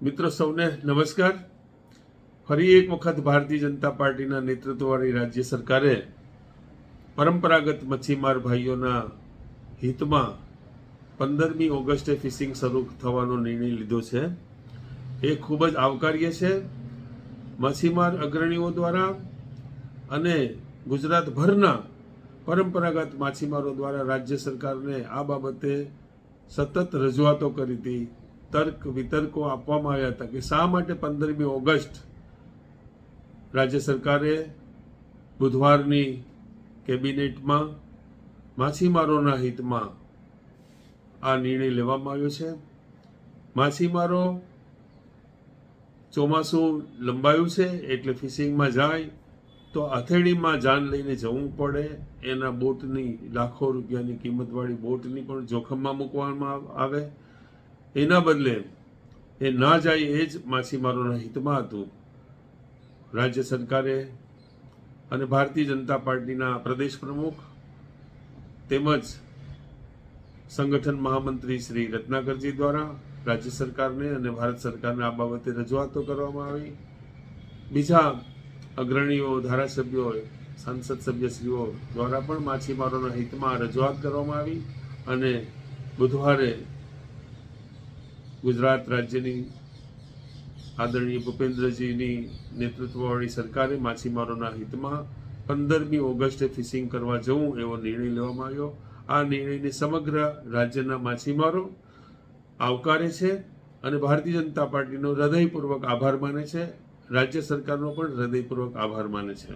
મિત્રો સૌને નમસ્કાર. ફરી એક વખત ભારતીય જનતા પાર્ટીના નેતૃત્વવાળી રાજ્ય સરકારે પરંપરાગત મચ્છીમાર ભાઈઓના હિતમાં પંદરમી ઓગસ્ટે ફિશિંગ શરૂ થવાનો નિર્ણય લીધો છે. એ ખૂબ જ આવકાર્ય છે. મચ્છીમાર અગ્રણીઓ દ્વારા અને ગુજરાતભરના પરંપરાગત માછીમારો દ્વારા રાજ્ય સરકારને આ બાબતે સતત રજૂઆતો કરી હતી. તર્ક, વિતર્કો આપવામાં આવ્યા હતા કે શા માટે પંદરમી ઓગસ્ટ રાજ્ય સરકારે બુધવારની કેબિનેટમાં માછીમારોના હિતમાં આ નિર્ણય લેવામાં આવ્યો છે? માછીમારો ચોમાસું લંબાયું છે એટલે ફિશિંગમાં જાય તો હથેળીમાં જાન લઈને જવું પડે. એના બોટની લાખો રૂપિયાની કિંમતવાળી બોટની પણ જોખમમાં મૂકવામાં આવે. એના બદલે એ ના જાય એ જ માછીમારોના હિતમાં હતું. રાજ્ય સરકારે અને ભારતીય જનતા પાર્ટીના પ્રદેશ પ્રમુખ તેમજ સંગઠન મહામંત્રી શ્રી રત્નાકરજી દ્વારા રાજ્ય સરકારને અને ભારત સરકારને આ બાબતે રજૂઆતો કરવામાં આવી. બીજા અગ્રણીઓ, ધારાસભ્યો, સાંસદ સભ્યશ્રીઓ દ્વારા પણ માછીમારોના હિતમાં રજૂઆત કરવામાં આવી અને બુધવારે ગુજરાત રાજ્યની આદરણીય ભૂપેન્દ્રજીની નેતૃત્વવાળી સરકારે માછીમારોના હિતમાં પંદરમી ઓગસ્ટે ફિશિંગ કરવા જવું એવો નિર્ણય લેવામાં આવ્યો. આ નિર્ણયને સમગ્ર રાજ્યના માછીમારો આવકારે છે અને ભારતીય જનતા પાર્ટીનો હૃદયપૂર્વક આભાર માને છે. રાજ્ય સરકારનો પણ હૃદયપૂર્વક આભાર માને છે.